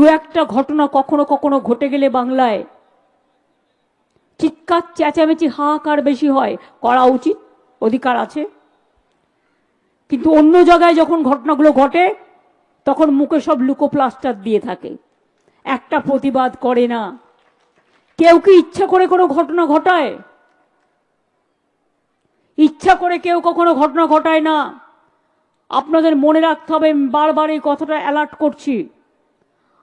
দু একটা ঘটনা কখনো কখনো ঘটে গেলে বাংলায় চিৎকার, চেঁচামেচি হাহাকার বেশি হয়, করা উচিত, অধিকার আছে। কিন্তু অন্য জায়গায় যখন ঘটনাগুলো ঘটে, তখন মুখে সব লুকো প্লাস্টার দিয়ে থাকে। একটা প্রতিবাদ করে না। কেউ কি ইচ্ছা করে কোনো ঘটনা ঘটায়? ইচ্ছা করে কেউ কখনো ঘটনা ঘটায় না। আপনাদের মনে রাখতে হবে বারবার এই কথাটা অ্যালার্ট করছি।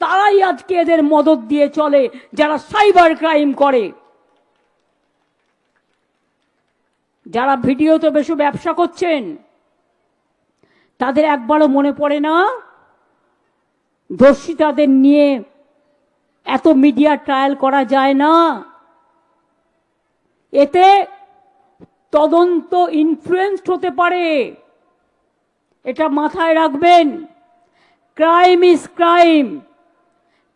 তারাই আজকে এদের মদত দিয়ে চলে, যারা সাইবার ক্রাইম করে। যারা ভিডিওতে বেশি ব্যবসা করছেন, তাদের একবারও মনে পড়ে না দর্শিতাদের নিয়ে এত মিডিয়া ট্রায়াল করা যায় না। এতে তদন্ত ইনফ্লুয়েন্সড হতে পারে। এটা মাথায় রাখবেন। Crime is crime.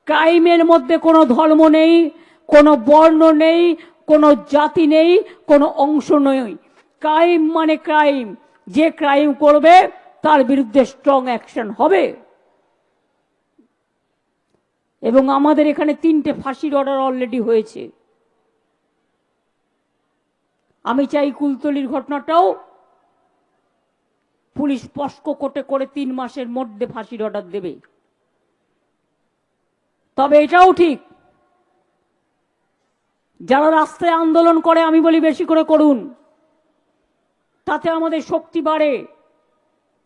ক্রাইমের মধ্যে কোনো ধর্ম নেই, কোনো বর্ণ নেই, কোনো জাতি নেই, কোনো অংশ নেই। ক্রাইম মানে ক্রাইম। যে ক্রাইম করবে, তার বিরুদ্ধে স্ট্রং অ্যাকশন হবে। এবং আমাদের এখানে তিনটে ফাঁসির অর্ডার অলরেডি হয়েছে। আমি চাই কুলতলির ঘটনাটাও পুলিশ স্পষ্ট কোটে করে তিন মাসের মধ্যে ফাঁসির অর্ডার দেবে। তবে এটাও ঠিক। যারা রাস্তায় আন্দোলন করে, আমি বলি বেশি করে করুন। তাতে আমাদের শক্তি বাড়ে।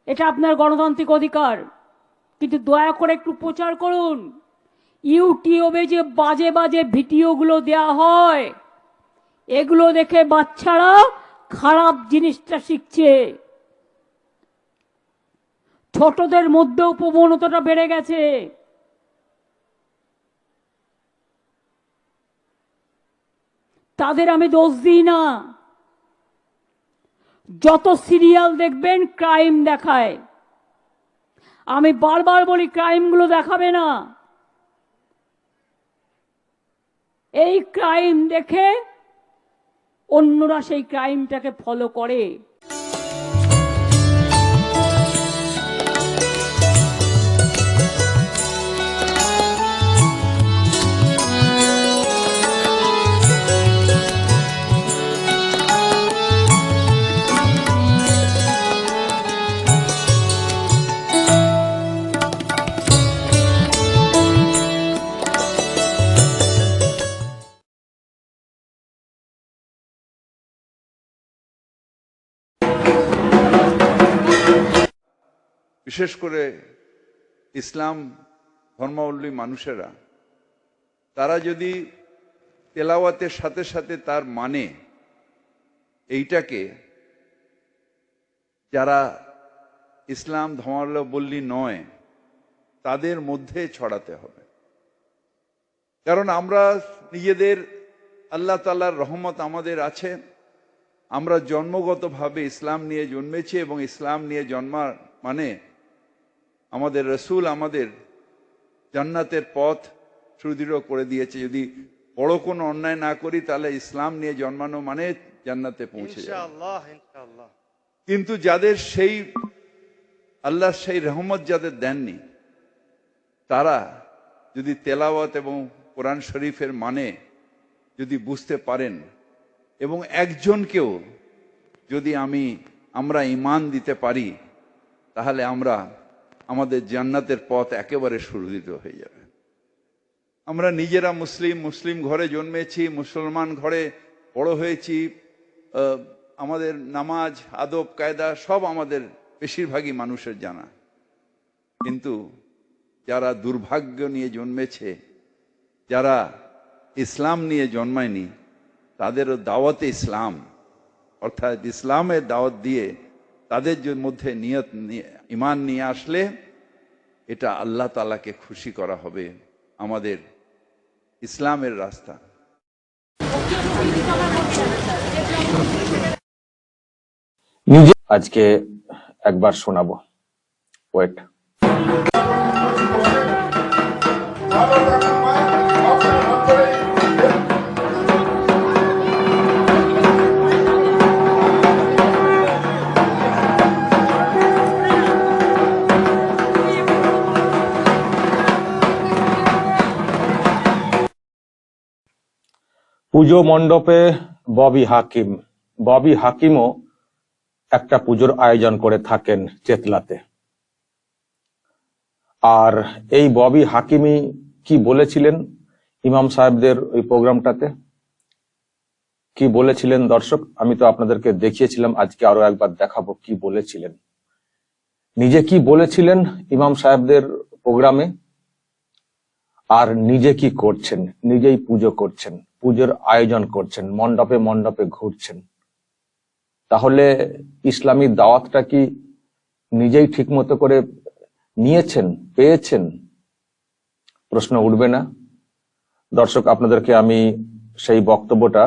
এটা আপনার গণতান্ত্রিক অধিকার। কিন্তু দয়া করে একটু প্রচার করুন। ইউটিউবে যে বাজে বাজে ভিডিওগুলো দেয়া হয়, এগুলো দেখে বাচ্চারা খারাপ জিনিসটা শিখছে। ছোটদের মধ্যেও প্রবণতাটা বেড়ে গেছে। তাদের আমি দোষ দিই না। যত সিরিয়াল দেখবেন, ক্রাইম দেখায়। আমি বারবার বলি, ক্রাইমগুলো দেখাবে না। এই ক্রাইম দেখে অন্যরা সেই ক্রাইমটাকে ফলো করে। বিশেষ করে ইসলাম ধর্মাবলম্বী মানুষেরা, তারা যদি তেলাওয়াতের সাথে সাথে তার মানে এইটাকে যারা ইসলাম ধর্মাবলম্বী নয়, তাদের মধ্যে ছড়াতে হবে। কারণ আমরা নিজেদের আল্লাহ তাল্লাহর রহমত আমাদের আছে, আমরা জন্মগতভাবে ইসলাম নিয়ে জন্মেছি এবং ইসলাম নিয়ে জন্মার মানে আমাদের রসুল আমাদের জান্নাতের পথ সুদৃঢ় করে দিয়েছে। যদি বড় কোনো অন্যায় না করি তাহলে ইসলাম নিয়ে জন্মানো মানে জান্নাতে পৌঁছে কিন্তু যাদের সেই আল্লাহ সেই রহমত যাদের দেননি তারা যদি তেলাওয়াত এবং কোরআন শরীফের মানে যদি বুঝতে পারেন এবং একজনকেও যদি আমি আমরা ইমান দিতে পারি তাহলে আমরা আমাদের জান্নাতের পথ একেবারে সুরুদিত হয়ে যাবে। আমরা নিজেরা মুসলিম মুসলিম ঘরে জন্মেছি, মুসলমান ঘরে বড় হয়েছি আমাদের নামাজ, আদব, কায়দা সব আমাদের বেশিরভাগই মানুষের জানা। কিন্তু যারা দুর্ভাগ্য নিয়ে জন্মেছে, যারা ইসলাম নিয়ে জন্মায়নি, তাদেরও দাওয়াতে ইসলাম, অর্থাৎ ইসলামের দাওয়াত দিয়ে তাদের মধ্যে নিয়ত নিয়ে- ইমান নিয়ে আসলে এটা আল্লাহ তালাকে খুশি করা হবে আমাদের ইসলামের রাস্তা। আজকে একবার শোনাবো ওয়েট পুজো মণ্ডপে ববি হাকিম। ববি হাকিমও একটা পুজোর আয়োজন করে থাকেন চেতলাতে। আর এই ববি হাকিমি কি বলেছিলেন ইমাম সাহেবদের ওই প্রোগ্রামটাতে? কি বলেছিলেন দর্শক? আমি তো আপনাদেরকে দেখিয়েছিলাম, আজকে আরও একবার দেখাবো কি বলেছিলেন। নিজে কি বলেছিলেন ইমাম সাহেবদের প্রোগ্রামে? আর নিজে কি করছেন? নিজেই পুজো করছেন। পুজোর আয়োজন করছেন, মণ্ডপে মণ্ডপে ঘুরছেন। তাহলে ইসলামী দাওয়াতটা কি নিজেই ঠিক মতো করে নিয়েছেন, পেয়েছেন? প্রশ্ন উঠবে না। দর্শক, আপনাদেরকে আমি সেই বক্তব্যটা